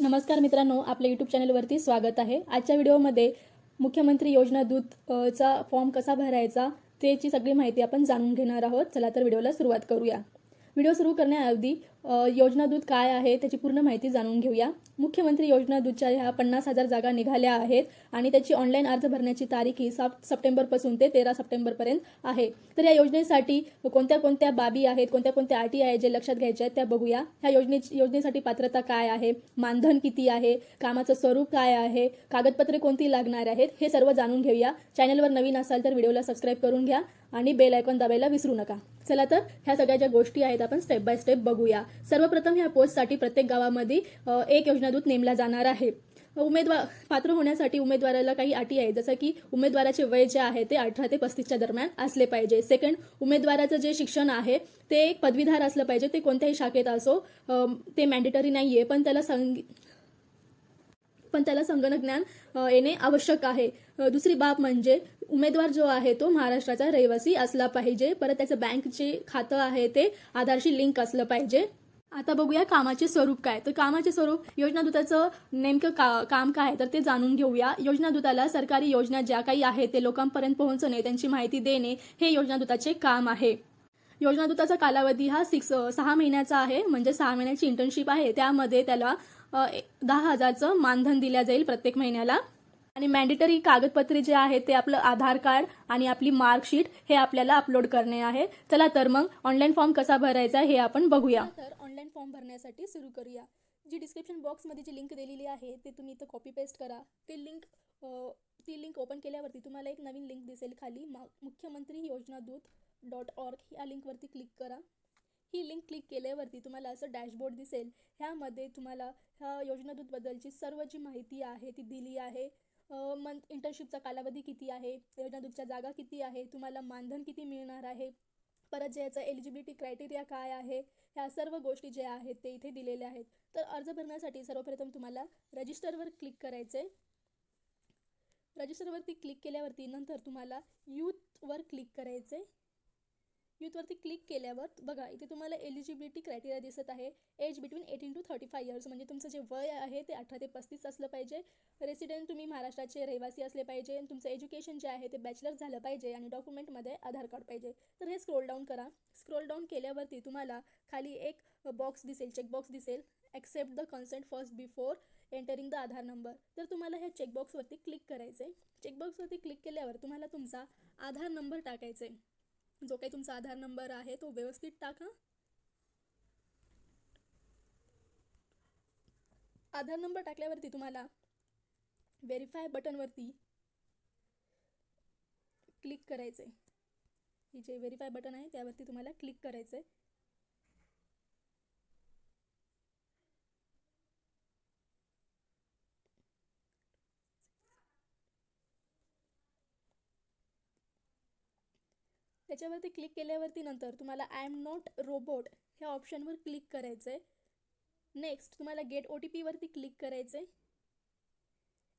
नमस्कार मित्रांनो आपल्या यूट्यूब चॅनलवरती स्वागत आहे. आजच्या व्हिडिओमध्ये मुख्यमंत्री योजना दूत चा फॉर्म कसा भरायचा त्याची सगळी माहिती आपण जाणून घेणार आहोत. चला तर व्हिडिओला सुरुवात करूया. व्हिडिओ सुरू करण्याआधी योजना दूत काय आहे त्याची पूर्ण माहिती जाणून घेऊया. मुख्यमंत्री योजना दूतच्या ह्या पन्नास हजार जागा निघाल्या आहेत आणि त्याची ऑनलाईन अर्ज भरण्याची तारीख ही सात सप्टेंबरपासून ते तेरा सप्टेंबरपर्यंत आहे. तर या योजनेसाठी कोणत्या कोणत्या बाबी आहेत कोणत्या कोणत्या अटी आहेत जे लक्षात घ्यायच्या आहेत त्या बघूया. ह्या योजनेची योजनेसाठी पात्रता काय आहे मानधन किती आहे कामाचं स्वरूप काय आहे कागदपत्रे कोणती लागणार आहेत हे सर्व जाणून घेऊया. चॅनलवर नवीन असाल तर व्हिडिओला सबस्क्राईब करून घ्या आणि बेल आयकॉन दाबायला विसरू नका. चला तर ह्या सगळ्या ज्या गोष्टी आहेत आपण स्टेप बाय स्टेप बघूया. सर्वप्रथम ह्या पोस्टसाठी प्रत्येक गावामध्ये एक योजनादूत नेमला जाणार आहे. उमेदवार पात्र होण्यासाठी उमेदवाराला काही अटी आहेत. जसं की उमेदवाराचे वय जे आहे ते अठरा ते पस्तीसच्या दरम्यान असले पाहिजे. सेकंड उमेदवाराचं जे शिक्षण आहे ते एक पदवीधार असलं पाहिजे. ते कोणत्याही शाखेत असो ते मॅन्डेटरी नाही आहे पण त्याला संग पण त्याला संगणक ज्ञान येणे आवश्यक आहे. दुसरी बाब म्हणजे उमेदवार जो आहे तो महाराष्ट्राचा रहिवासी असला पाहिजे. परत त्याचं बँकचे खातं आहे ते आधारशी लिंक असलं पाहिजे. आता बघूया कामाचे स्वरूप काय. तर कामाचे स्वरूप योजना दूताचं नेमकं का काम काय आहे तर ते जाणून घेऊया. योजना दूताला सरकारी योजना ज्या काही आहेत ते लोकांपर्यंत पोहोचणे त्यांची माहिती देणे हे योजना दूताचे काम आहे. योजना दूताचा कालावधी हा सिक्स सहा महिन्याचा आहे म्हणजे सहा महिन्याची इंटर्नशिप आहे. त्यामध्ये त्याला दहा हजारचं मानधन दिल्या जाईल प्रत्येक महिन्याला. आणि मॅन्डेटरी कागदपत्रे जे आहेत ते आपलं आधार कार्ड आणि आपली मार्कशीट हे आपल्याला अपलोड करणे आहे. चला तर मग ऑनलाईन फॉर्म कसा भरायचा हे आपण बघूया. तर ऑनलाईन फॉर्म भरण्यासाठी सुरू करूया. जी डिस्क्रिप्शन बॉक्समध्ये जी लिंक दिलेली आहे ते तुम्ही इथं कॉपी पेस्ट करा. ते लिंक ती लिंक ओपन केल्यावरती तुम्हाला एक नवीन लिंक दिसेल खाली. मा- मुख्यमंत्री योजना दूत डॉट ऑर्ग या लिंकवरती क्लिक करा. ही लिंक क्लिक केल्यावरती तुम्हाला असं डॅशबोर्ड दिसेल. ह्यामध्ये तुम्हाला ह्या योजनादूतबद्दलची सर्व जी माहिती आहे ती दिली आहे. मंथ इंटर्नशिपचा कालावधी किती आहे योजनादूतच्या जागा किती आहे तुम्हाला मानधन किती मिळणार आहे परत जे याचं एलिजिबिलिटी क्रायटेरिया काय आहे? ह्या सर्व गोष्टी ज्या आहेत ते इथे दिलेल्या आहेत. तर अर्ज भरण्यासाठी सर्वप्रथम तुम्हाला रजिस्टरवर क्लिक करायचे रजिस्टरवरती क्लिक केल्यावरती नंतर तुम्हाला यूथवर क्लिक करायचे यूथवरती क्लिक केल्यावर बघा इथे तुम्हाला एलिजिबिलिटी क्रायटेरिया दिसत आहे. Age between eighteen to thirty five years म्हणजे तुमचं जे वय आहे ते अठरा ते पस्तीस असलं पाहिजे. रेसिडेंट तुम्ही महाराष्ट्राचे रहिवासी असले पाहिजे. आणि तुमचं एज्युकेशन जे आहे ते बॅचलर झालं पाहिजे आणि डॉक्युमेंटमध्ये आधार कार्ड पाहिजे. तर हे स्क्रोल डाऊन करा. स्क्रोल डाऊन केल्यावरती तुम्हाला खाली एक बॉक्स दिसेल चेकबॉक्स दिसेल. Accept the consent first before entering the Aadhaar number तर तुम्हाला ह्या चेकबॉक्सवरती क्लिक करायचं आहे चेकबॉक्सवरती क्लिक केल्यावर तुम्हाला तुमचा आधार नंबर टाकायचा आहे जो काही तुमचा आधार नंबर आहे तो व्यवस्थित टाका. आधार नंबर टाकल्यावरती तुम्हाला व्हेरीफाय बटनवरती क्लिक करायचं आहे हे जे व्हेरीफाय बटन आहे त्यावरती तुम्हाला क्लिक करायचं आहे त्याच्यावरती क्लिक केल्यावरती नंतर तुम्हाला आय एम नॉट रोबोट ह्या ऑप्शनवर क्लिक करायचं आहे नेक्स्ट तुम्हाला गेट ओ टी पीवरती क्लिक करायचं आहे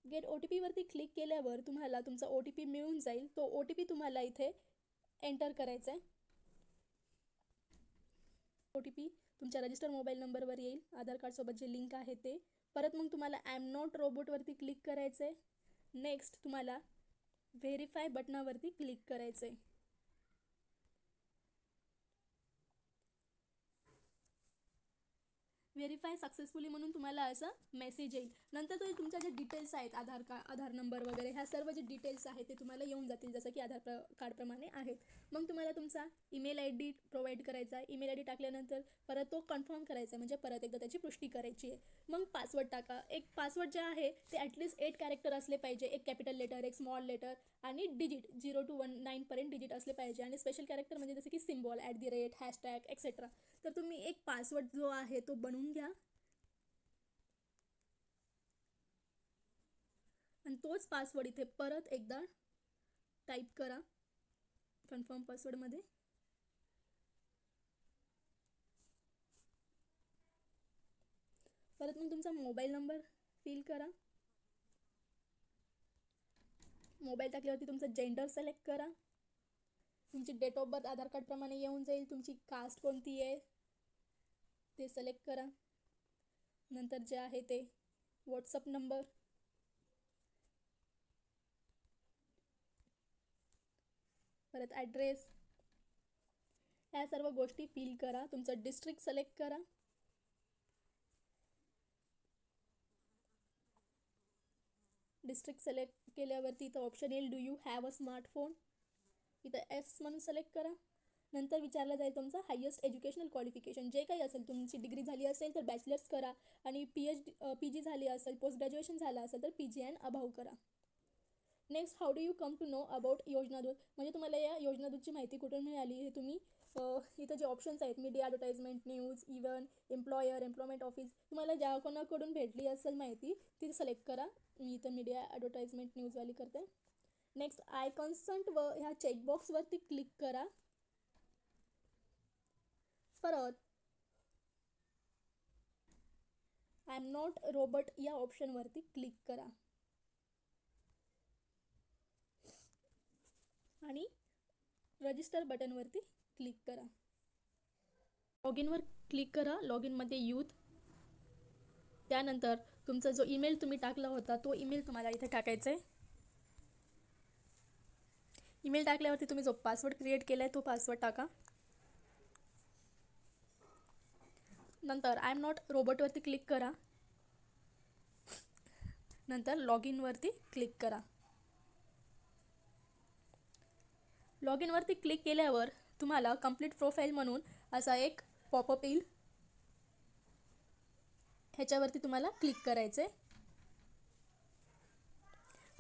गेट ओ टी पीवरती क्लिक केल्यावर तुम्हाला तुमचा ओ टी पी मिळून जाईल. तो ओ टी पी तुम्हाला इथे एंटर करायचा आहे ओ टी पी तुमच्या रजिस्टर मोबाईल नंबरवर येईल. आधार कार्डसोबत जे लिंक आहे ते. परत मग तुम्हाला आय एम नॉट रोबोटवरती क्लिक करायचं आहे नेक्स्ट तुम्हाला व्हेरीफाय बटनावरती क्लिक करायचं आहे व्हेरीफाय सक्सेसफुली म्हणून तुम्हाला असं मेसेज येईल. नंतर तो तुमच्या जे डिटेल्स आहेत आधार कार्ड आधार नंबर वगैरे ह्या सर्व जे डिटेल्स आहेत ते तुम्हाला येऊन जातील जसं की आधार प्र कार्डप्रमाणे आहेत. मग तुम्हाला तुमचा ईमेल आय डी प्रोव्हाइड करायचा आहे. ईमेल आय डी टाकल्यानंतर परत तो कन्फर्म करायचा आहे. म्हणजे परत एकदा त्याची पुष्टी करायची आहे. मग पासवर्ड टाका. एक पासवर्ड जे आहे ते ॲटलिस्ट एट कॅरेक्टर असले पाहिजे. एक कॅपिटल लेटर एक स्मॉल लेटर आणि डिजिट झिरो टू वन नाईनपर्यंत डिजिट असले पाहिजे. आणि स्पेशल कॅरेक्टर म्हणजे जसं की symbol at the rate hashtag etcetera तर तुम्ही एक पासवर्ड जो आहे तो बनवून घ्या. आणि तोच पासवर्ड इथे परत एकदा टाईप करा. कन्फर्म पासवर्डमध्ये परत मग तुमचा मोबाईल नंबर फिल करा. मोबाईल टाकल्यावरती तुमचं जेंडर सिलेक्ट करा. तुमची डेट ऑफ बर्थ आधार कार्डप्रमाणे येऊन जाईल. तुमची कास्ट कोणती आहे? ते सिलेक्ट करा. नंतर जे आहे ते व्हॉट्सअप नंबर परत ॲड्रेस ह्या सर्व गोष्टी फिल करा. तुमचं डिस्ट्रिक्ट सिलेक्ट करा. डिस्ट्रिक्ट सिलेक्ट केल्यावरती इथं ऑप्शन येईल. Do you have a smartphone इथं एस म्हणून सिलेक्ट करा. नंतर विचारलं जाईल तुमचं हायेस्ट एज्युकेशनल क्वालिफिकेशन जे काही असेल तुमची डिग्री झाली असेल तर बॅचलर्स करा आणि P H D P G झाली असेल पोस्ट ग्रॅज्युएशन झालं असेल तर पी जी अँड अभाव करा. Next how do you come to know about योजनादूत? म्हणजे तुम्हाला या योजनादूतची माहिती कुठून मिळाली हे तुम्ही इथं जे ऑप्शन्स आहेत media advertisement news even employer employment office तुम्हाला ज्या कोणाकडून भेटली असेल माहिती ती सिलेक्ट करा. मी इथं मीडिया ॲडव्हर्टाईजमेंट न्यूजवाली करते. नेक्स्ट आय कन्सन्ट व ह्या चेकबॉक्सवरती क्लिक करा. परत आय एम नॉट रोबोट या ऑप्शनवरती क्लिक करा. आणि रजिस्टर बटनवरती क्लिक करा. लॉग इनवर क्लिक करा लॉग इनमध्ये यूथ त्यानंतर तुमचा जो ईमेल तुम्ही टाकला होता तो ईमेल तुम्हाला इथे टाकायचा आहे ईमेल टाकल्यावरती तुम्ही जो पासवर्ड क्रिएट केला आहे तो पासवर्ड टाका. नंतर आय एम नॉट रोबोटवरती क्लिक करा. नंतर लॉग इनवरती क्लिक करा. लॉग इनवरती क्लिक केल्यावर तुम्हाला कंप्लीट प्रोफाईल म्हणून असा एक पॉपअप येईल. ह्याच्यावरती तुम्हाला क्लिक करायचं आहे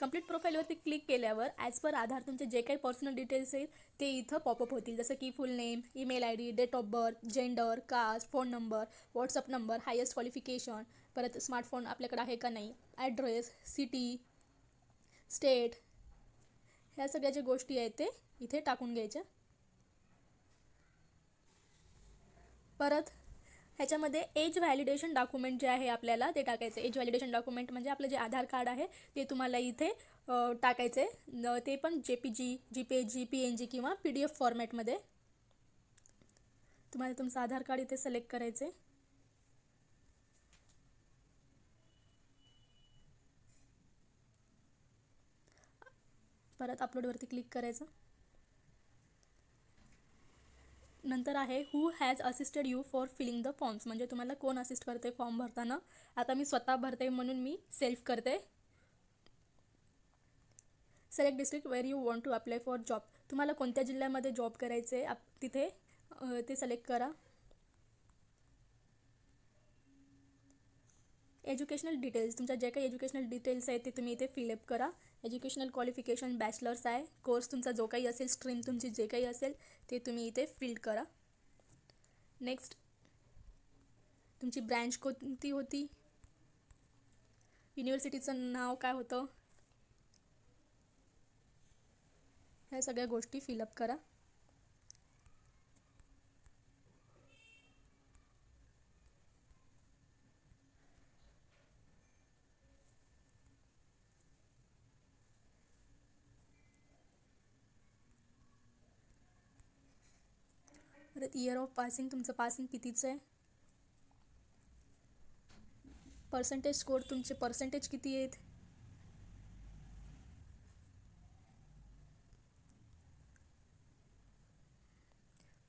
कंप्लीट प्रोफाईलवरती क्लिक केल्यावर ॲज पर आधार तुमचे जे काही पर्सनल डिटेल्स आहेत ते इथं पॉपअप होतील. जसं की full name email I D date of birth gender caste phone number WhatsApp number highest qualification परत स्मार्टफोन आपल्याकडे आहे का नाही ॲड्रेस सिटी स्टेट ह्या सगळ्या ज्या गोष्टी आहेत ते इथे टाकून घ्यायच्या. परत ह्याच्यामध्ये एज व्हॅलिडेशन डॉक्युमेंट जे आहे आपल्याला ते टाकायचं. एज व्हॅलिडेशन डॉक्युमेंट म्हणजे आपलं जे आधार कार्ड आहे ते तुम्हाला इथे टाकायचे. ते पण J P G G P G P N G किंवा पी डी एफ फॉर्मॅटमध्ये तुम्हाला तुमचं आधार कार्ड इथे सिलेक्ट करायचं आहे परत अपलोडवरती क्लिक करायचं. नंतर आहे who has assisted you for filling the forms म्हणजे तुम्हाला कोण असिस्ट करते फॉर्म भरताना? आता मी स्वतः भरते म्हणून मी सेल्फ करते. Select district where you want to apply for job तुम्हाला कोणत्या जिल्ह्यामध्ये जॉब करायचे आप तिथे ते सिलेक्ट करा. एज्युकेशनल डिटेल्स तुमच्या जे काही एज्युकेशनल डिटेल्स आहेत ते तुम्ही इथे फिलअप करा. एज्युकेशनल क्वालिफिकेशन बॅचलर्स आहे. कोर्स तुमचा जो काही असेल स्ट्रीम तुमची जे काही असेल ते तुम्ही इथे फिल करा. नेक्स्ट तुमची ब्रँच कोणती होती? युनिव्हर्सिटीचं नाव काय होतं? ह्या सगळ्या गोष्टी फिलअप करा. परत इयर ऑफ पासिंग तुमचं पासिंग कितीचं आहे? पर्सेंटेज स्कोर तुमचे पर्सेंटेज किती आहेत?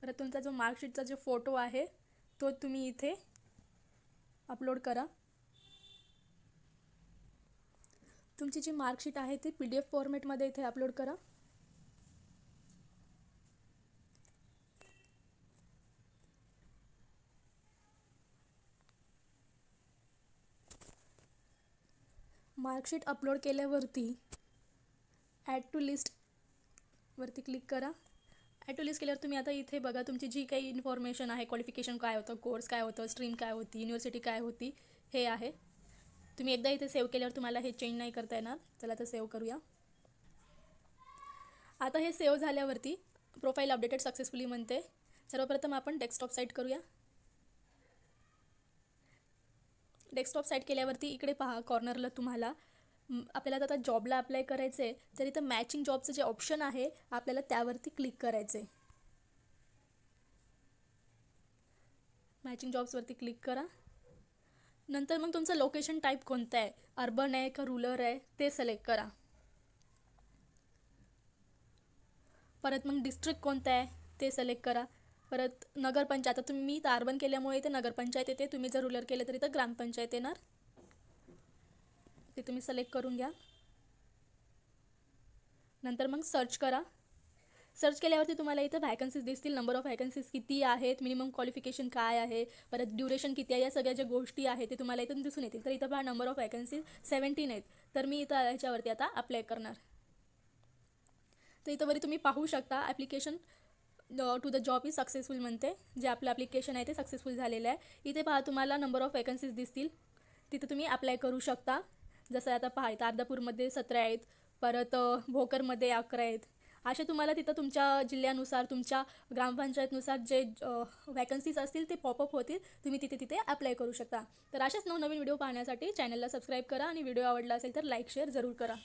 परत तुमचा जो मार्कशीटचा जो फोटो आहे तो तुम्ही इथे अपलोड करा. तुमची जी मार्कशीट आहे ती पी डी एफ फॉर्मॅटमध्ये इथे अपलोड करा. मार्कशीट अपलोड केल्यावरती ॲड टू लिस्ट वरती क्लिक करा. ॲड टू लिस्ट केल्यावर तुम्ही आता इथे बघा तुमची जी काही इन्फॉर्मेशन आहे क्वालिफिकेशन काय होतं कोर्स काय होतं स्ट्रीम काय होती युनिव्हर्सिटी काय होती हे आहे. तुम्ही एकदा इथे सेव्ह केल्यावर तुम्हाला हे चेंज नाही करता येणार. चला तर सेव्ह करूया. आता हे सेव्ह झाल्यावरती प्रोफाईल अपडेटेड सक्सेसफुली म्हणते. सर्वप्रथम आपण डेस्कटॉप साईट करूया. डेस्कटॉप साईट केल्यावरती इकडे पहा कॉर्नरला तुम्हाला. आपल्याला आता जॉबला अप्लाय करायचं आहे तर इथं मॅचिंग जॉबचं जे ऑप्शन आहे आपल्याला त्यावरती क्लिक करायचं आहे मॅचिंग जॉब्सवरती क्लिक करा. नंतर मग तुमचं लोकेशन टाईप कोणतं आहे? अर्बन आहे का रुरल आहे? ते सिलेक्ट करा. परत मग डिस्ट्रिक्ट कोणतं आहे? ते सिलेक्ट करा. परत नगरपंचायत आता तुम्ही तारबंद अर्बन केल्यामुळे इथे नगरपंचायत येते तुम्ही जर रुलर केलं तर इथं ग्रामपंचायत येणार. ते तुम्ही सिलेक्ट करून घ्या. नंतर मग सर्च करा. सर्च केल्यावरती तुम्हाला इथं व्हॅकन्सीज दिसतील नंबर ऑफ व्हॅकन्सीज किती आहेत मिनिमम क्वालिफिकेशन काय आहे परत ड्युरेशन किती आहे या सगळ्या ज्या गोष्टी आहेत ते तुम्हाला इथून दिसून येतील. तर इथं पहा नंबर ऑफ व्हॅकन्सीज सेवन्टीन आहेत. तर मी इथं याच्यावरती आता अप्लाय करणार. तर इथं वरी तुम्ही पाहू शकता application to the job is successful म्हणते. जे आपलं ॲप्लिकेशन आहे ते सक्सेसफुल झालेलं आहे. इथे पहा तुम्हाला नंबर ऑफ वॅकन्सीज दिसतील. तिथे तुम्ही अप्लाय करू शकता. जसं आता पहा इथं अर्धापूरमध्ये सतरा आहेत. परत भोकरमध्ये अकरा आहेत. असे तुम्हाला तिथं तुमच्या जिल्ह्यानुसार तुमच्या ग्रामपंचायतनुसार जे वॅकन्सीज असतील ते पॉपअप होतील. तुम्ही तिथे तिथे अप्लाय करू शकता. तर अशाच नवनवीन व्हिडिओ पाहण्यासाठी चॅनलला सबस्क्राईब करा आणि व्हिडिओ आवडला असेल तर लाईक शेअर जरूर करा.